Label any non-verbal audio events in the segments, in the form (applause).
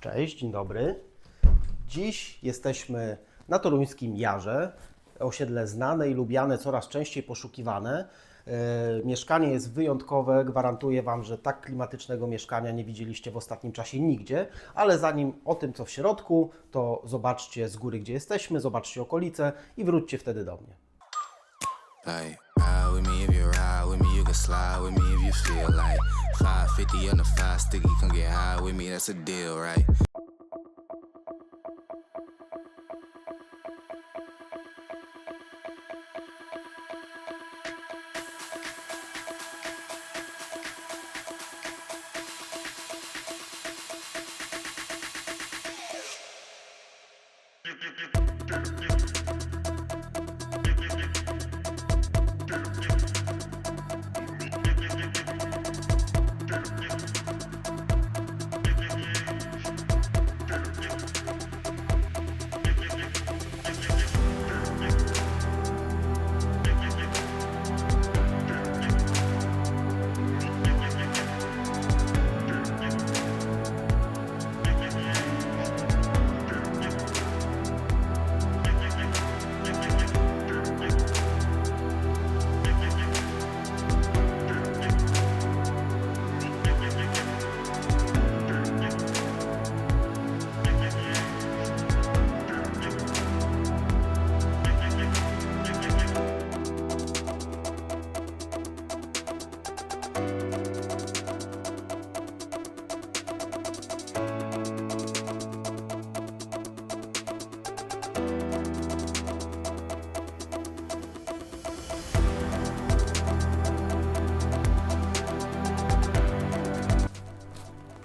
Cześć, dzień dobry. Dziś jesteśmy na toruńskim Jarze, osiedle znane i lubiane, coraz częściej poszukiwane. E, Mieszkanie jest wyjątkowe, gwarantuję Wam, że tak klimatycznego mieszkania nie widzieliście w ostatnim czasie nigdzie, ale zanim o tym, co w środku, to zobaczcie z góry, gdzie jesteśmy, zobaczcie okolice i wróćcie wtedy do mnie. Like, can slide with me if you feel like 550 on the five sticky, come get high with me, that's a deal, right? (laughs)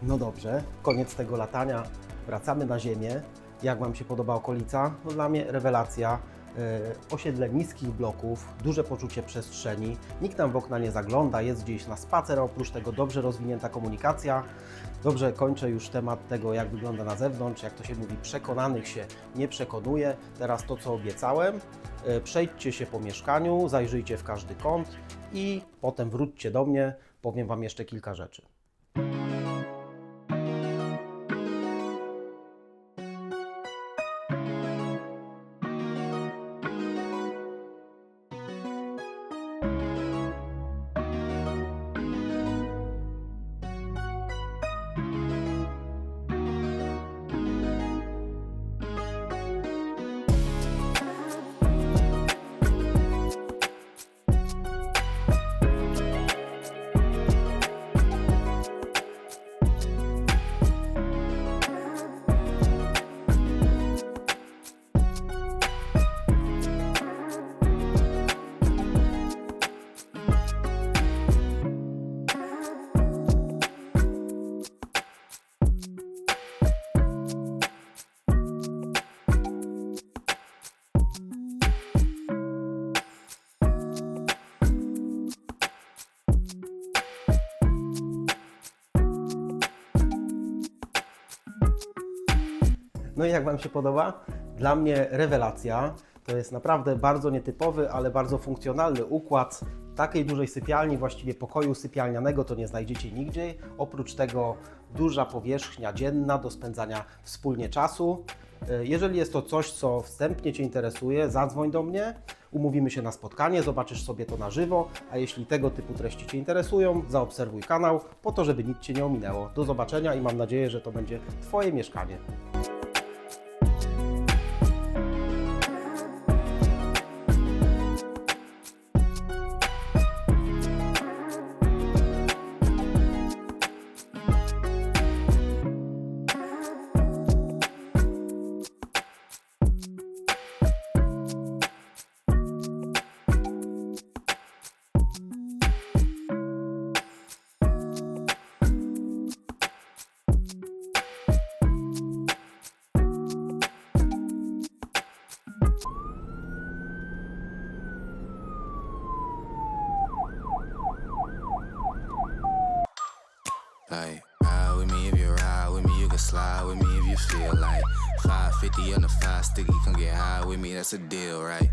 No dobrze, koniec tego latania. Wracamy na ziemię. Jak Wam się podoba okolica? No dla mnie rewelacja. E, Osiedle niskich bloków, duże poczucie przestrzeni, nikt nam w okna nie zagląda, jest gdzieś na spacer, oprócz tego dobrze rozwinięta komunikacja. Dobrze, kończę już temat tego, jak wygląda na zewnątrz, jak to się mówi, przekonanych się nie przekonuje. Teraz to, co obiecałem, e, przejdźcie się po mieszkaniu, zajrzyjcie w każdy kąt i potem wróćcie do mnie, powiem Wam jeszcze kilka rzeczy. No i jak Wam się podoba? Dla mnie rewelacja. To jest naprawdę bardzo nietypowy, ale bardzo funkcjonalny układ. Takiej dużej sypialni, właściwie pokoju sypialnianego to nie znajdziecie nigdzie. Oprócz tego duża powierzchnia dzienna do spędzania wspólnie czasu. E, Jeżeli jest to coś, co wstępnie Cię interesuje, zadzwoń do mnie, umówimy się na spotkanie, zobaczysz sobie to na żywo, a jeśli tego typu treści Cię interesują, zaobserwuj kanał po to, żeby nic Cię nie ominęło. Do zobaczenia i mam nadzieję, że to będzie Twoje mieszkanie. Like, ride with me if you ride with me, you can slide with me if you feel like 550 on the five sticky, come get high with me, that's a deal, right?